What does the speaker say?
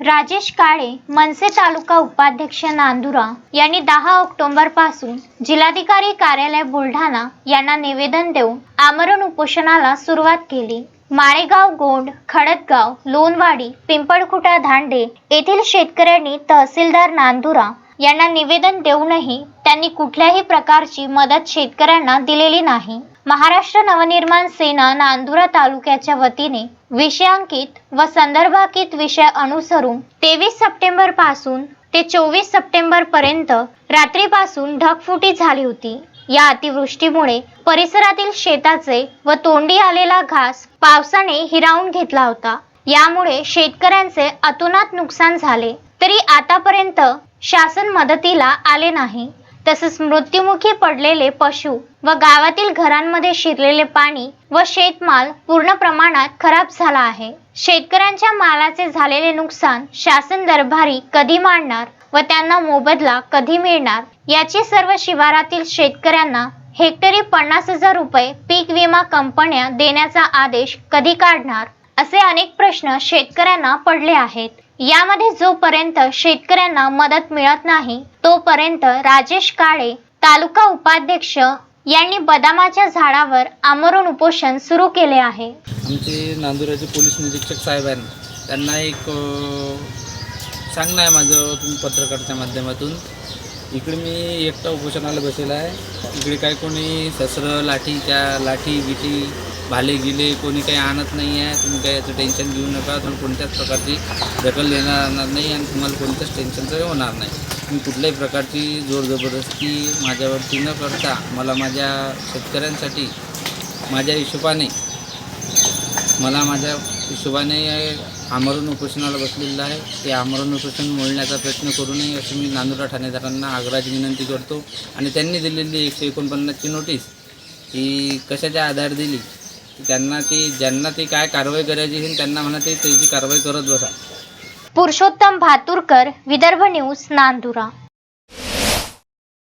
राजेश काळे मनसे तालुका उपाध्यक्ष नांदुरा यांनी दहा ऑक्टोबरपासून जिल्हाधिकारी कार्यालय बुलढाणा यांना निवेदन देऊन आमरण उपोषणाला सुरुवात केली. माळेगाव गोंड खडदगाव लोणवाडी पिंपळखुटा धांडे येथील शेतकऱ्यांनी तहसीलदार नांदुरा यांना निवेदन देऊनही त्यांनी कुठल्याही प्रकारची मदत शेतकऱ्यांना दिलेली नाही. महाराष्ट्र नवनिर्माण सेना नांदुरा तालुक्याच्या वतीने विषयांकित व संदर्भांकित विषय अनुसरून तेवीस सप्टेंबरपासून ते चोवीस सप्टेंबर पर्यंत रात्रीपासून ढगफुटी झाली होती. या अतिवृष्टीमुळे परिसरातील शेताचे व तोंडी आलेला घास पावसाने हिरावून घेतला होता. यामुळे शेतकऱ्यांचे अतोनात नुकसान झाले. तरी आतापर्यंत शासन मदतीला आले नाही. तसेच मृत्युमुखी पडलेले पशु व गावातील घरांमध्ये शिरलेले पाणी व शेतमाल पूर्ण प्रमाणात खराब झाला आहे. शेतकऱ्यांच्या मालाचे झालेले नुकसान शासन दरबारी कधी मांडणार व त्यांना मोबदला कधी मिळणार याची सर्व शिवारातील शेतकऱ्यांना हेक्टरी पन्नास हजार रुपये पीक विमा कंपन्या देण्याचा आदेश कधी काढणार असे अनेक प्रश्न शेतकऱ्यांना पडले आहेत. यामध्ये जोपर्यंत शेतकऱ्यांना मदत मिळत नाही तोपर्यंत राजेश काळे तालुका उपाध्यक्ष यांनी बदामाच्या झाडावर आमरण उपोषण सुरू केले आहे. आमचे नांदुराचे पोलीस निरीक्षक साहेब आहेत. त्यांना एक अ, सांगणं आहे माझं तुम्ही पत्रकारच्या माध्यमातून. इकडे मी एकटा उपोषणाला बसलेला आहे. इकडे काय कोणी शस्त्र लाठी त्या लाठी गिटी भाले गिले कोणी काही आणत नाही आहे तुम्ही काही याचं टेन्शन घेऊ नका तुम्ही कोणत्याच प्रकारची दखल देणार नाही आणि तुम्हाला कोणत्याच टेन्शनचं होणार नाही. तुम्ही कुठल्याही प्रकारची जोर जबरदस्ती माझ्यावरती न करता मला माझ्या शेतकऱ्यांसाठी माझ्या हिशोबाने मला माझ्या हिशोबाने आमरण उपोषणाला बसलेलं आहे. ते आमरण उपोषण मोडण्याचा प्रयत्न करू नये अशी मी नांदुरा ठाणेदारांना आग्रहाची विनंती करतो. आणि त्यांनी दिलेली एकशे एकोणपन्नासची नोटीस ही कशाच्या आधार दिली? त्यांना ती ज्यांना ती काय कारवाई करायची असेल त्यांना म्हणा ते त्याची कारवाई करत बसा. पुरुषोत्तम भातुरकर विदर्भ न्यूज नांदुरा.